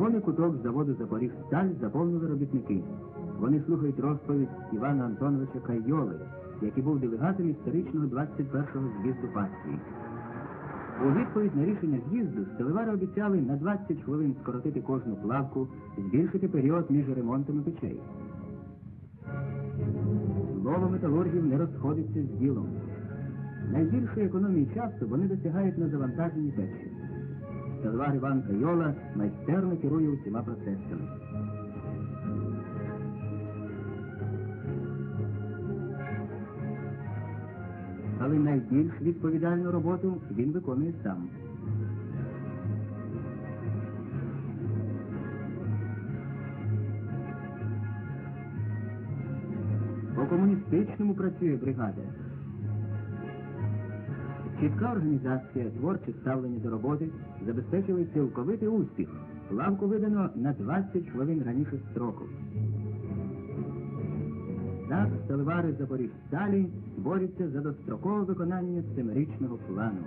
Червоний куток заводу Запоріжсталь заповнили робітники. Вони слухають розповідь Івана Антоновича Кайоли, який був делегатом історичного 21-го з'їзду партії. У відповідь на рішення з'їзду сталевари обіцяли на 20 хвилин скоротити кожну плавку, збільшити період між ремонтами печей. Слово металургів не розходиться з ділом. Найбільшої економії часу вони досягають на завантаженні печі. Сталевар Іван Кайола майстерно керує усіма процесами. Але найбільш відповідальну роботу він виконує сам. По комуністичному працює бригада. Чітка організація, творче ставлення до роботи забезпечили цілковитий успіх. Лавку видано на 20 хвилин раніше строку. Так, сталевари Запоріжсталі борються за дострокове виконання семирічного плану.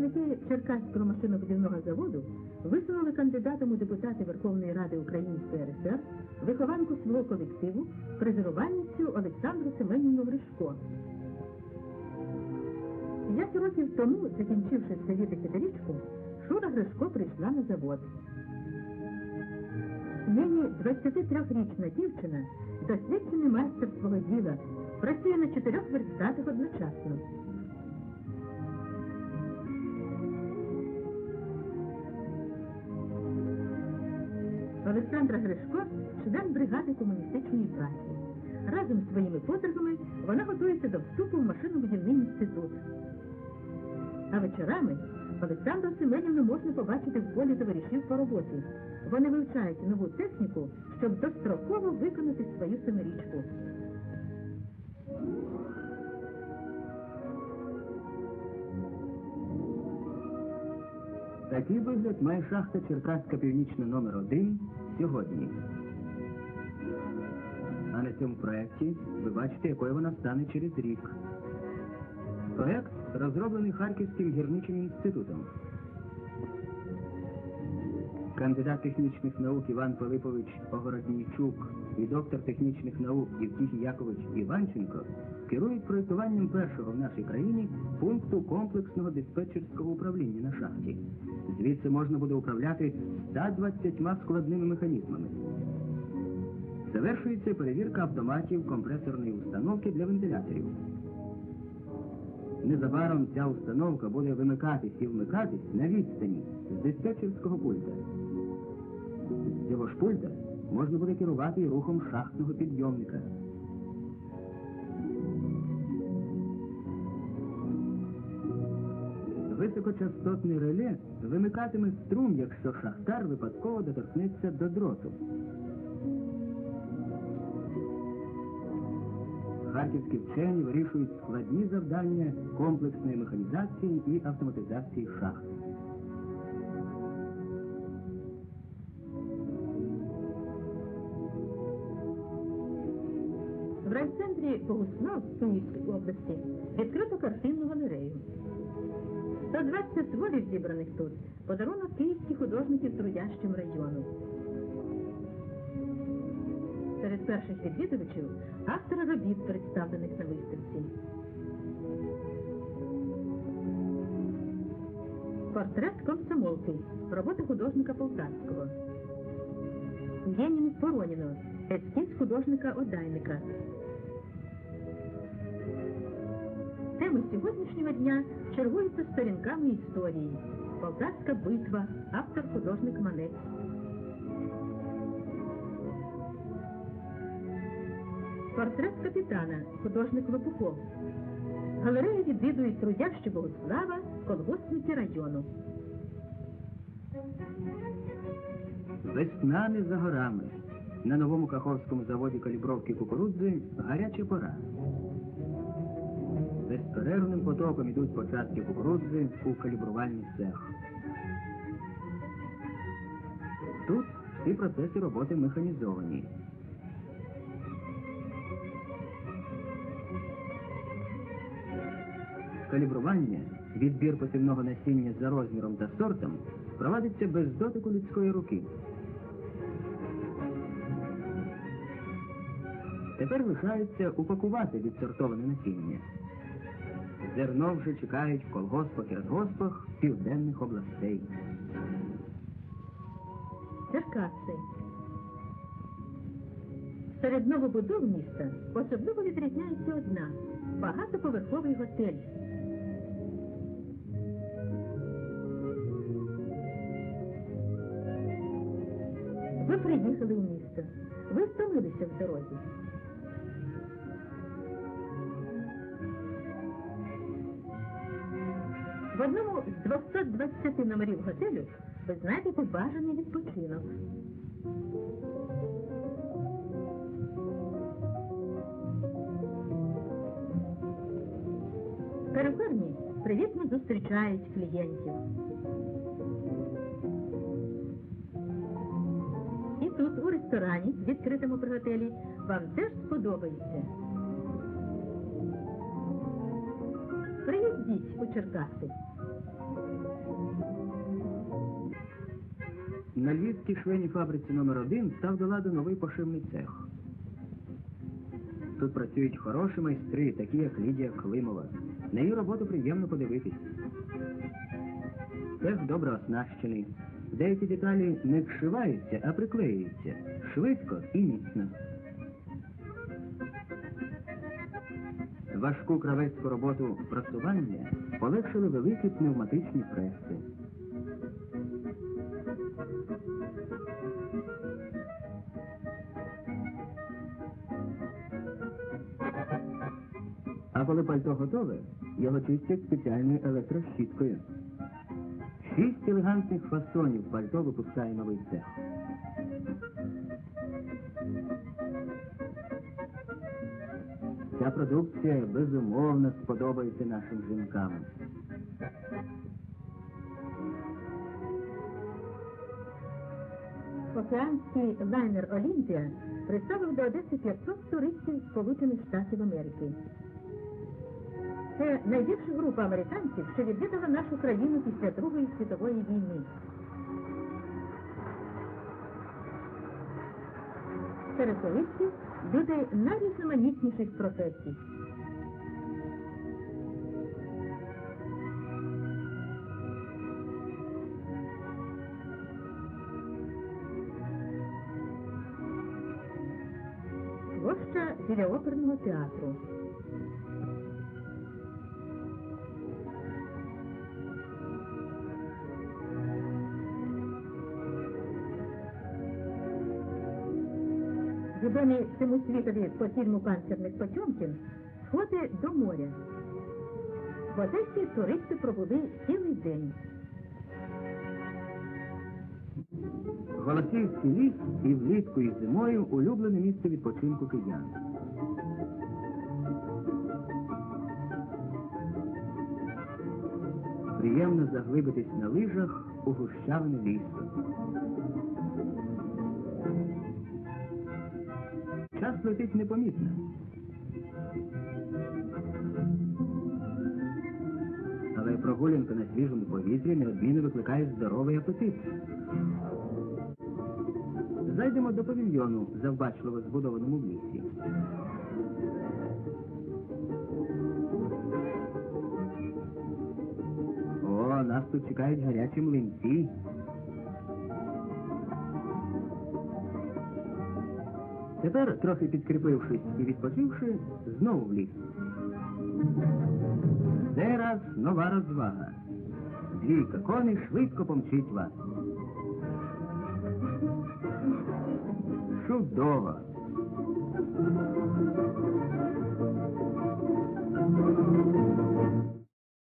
Робітники Черкаського машинобудівного заводу висунули кандидатом у депутати Верховної Ради Української РСР вихованку свого колективу, фрезерувальницю Олександру Семенівну Гришко. П'ять років тому, закінчивши свою десятирічку, Шура Гришко прийшла на завод. Нині 23-річна дівчина, досвідчений майстер свого діла, працює на чотирьох верстатах одночасно. Олександра Гришко член бригади комуністичної праці. Разом з своїми подругами вона готується до вступу в машинобудівний інститут. А вечорами Олександру Семенівну можна побачити в полі товаришів по роботі. Вони вивчають нову техніку, щоб достроково виконати свою семирічку. Такий вигляд має шахта Черкаська Північна номер 1 сьогодні. А на цьому проєкті ви бачите, якою вона стане через рік. Проєкт розроблений Харківським гірничим інститутом. Кандидат технічних наук Іван Пилипович Огороднійчук і доктор технічних наук Євтихій Якович Іванченко керують проєктуванням першого в нашій країні пункту комплексного диспетчерського управління на шахті. Звідси можна буде управляти 120 складними механізмами. Завершується перевірка автоматів компресорної установки для вентиляторів. Незабаром ця установка буде вимикатись і вмикатись на відстані з диспетчерського пульта. З цього ж пульта можна буде керувати рухом шахтного підйомника. Високочастотне реле вимикатиме струм, якщо шахтар випадково доторкнеться до дроту. Харківські вчені вирішують складні завдання комплексної механізації і автоматизації шахт. В райцентрі Богуслав Київської області відкрито картинну галерею. 120 творів зібраних тут подарунок київських художників трудящим району. Серед перших відвідувачів автори робіт, представлених на виставці. Портрет комсомолки. Робота художника Полтавського. Єнін Вороніно. Ескіз художника Одайника. Теми сьогоднішнього дня чергуються сторінками історії. Полтавська битва, автор художник Манець. Портрет капітана, художник Лопухов. Галерею відвідують трудящі Богослава, колгоспники району. Весна не за горами. На новому каховському заводі калібровки кукурудзи гаряча пора. Безперервним потоком ідуть початки кукурудзи у калібрувальний цех. Тут всі процеси роботи механізовані. калібрування, відбір посівного насіння за розміром та сортом проводиться без дотику людської руки. Тепер лишається упакувати відсортоване насіння. Зерно вже чекають в колгоспах і радгоспах південних областей. Черкаси. Серед новобудов міста особливо відрізняється одна багатоповерховий готель. Ви приїхали в місто. Ви втомилися в дорозі. В одному з 220 номерів готелю ви знайдете бажаний відпочинок. Перукарні привітно зустрічають клієнтів. І тут, у ресторані, відкритому при готелі, вам теж сподобається. Приїздіть у Черкаси. На львівській швейній фабриці номер 1 став до ладу новий пошивний цех. Тут працюють хороші майстри, такі як Лідія Климова. На її роботу приємно подивитись. Цех добре оснащений. Деякі деталі не вшиваються, а приклеюються. Швидко і міцно. Важку кравецьку роботу прасування полегшили великі пневматичні преси. А коли пальто готове, його чистять спеціальною електрощіткою. Шість елегантних фасонів пальто випускає новий цех. Ця продукція безумовно сподобається нашим жінкам. Океанський лайнер Олімпія представив до Одеси 500 туристів Сполучених Штатів Америки. Це найбільша група американців, що відвідала нашу країну після Другої світової війни. Серед туристів люди найрізноманітніших професій. Площа біля оперного театру. Відомі всьому світові по фільму «Панцерник Потьомкін» сходи до моря. В Одесі туристи пробули цілий день. Голосіївський ліс і влітку, і зимою улюблене місце відпочинку киян. Приємно заглибитись на лижах у гущавини лісу. Час летить непомітно. Але прогулянка на свіжому повітрі неодмінно викликає здоровий апетит. Зайдемо до павільйону, завбачливо збудованому в лісі. О, нас тут чекають гарячі млинці. Тепер, трохи підкріпившись і відпочивши, знову в ліс. Це раз нова розвага. Двійка коней швидко помчить вас. Чудово! Чудово!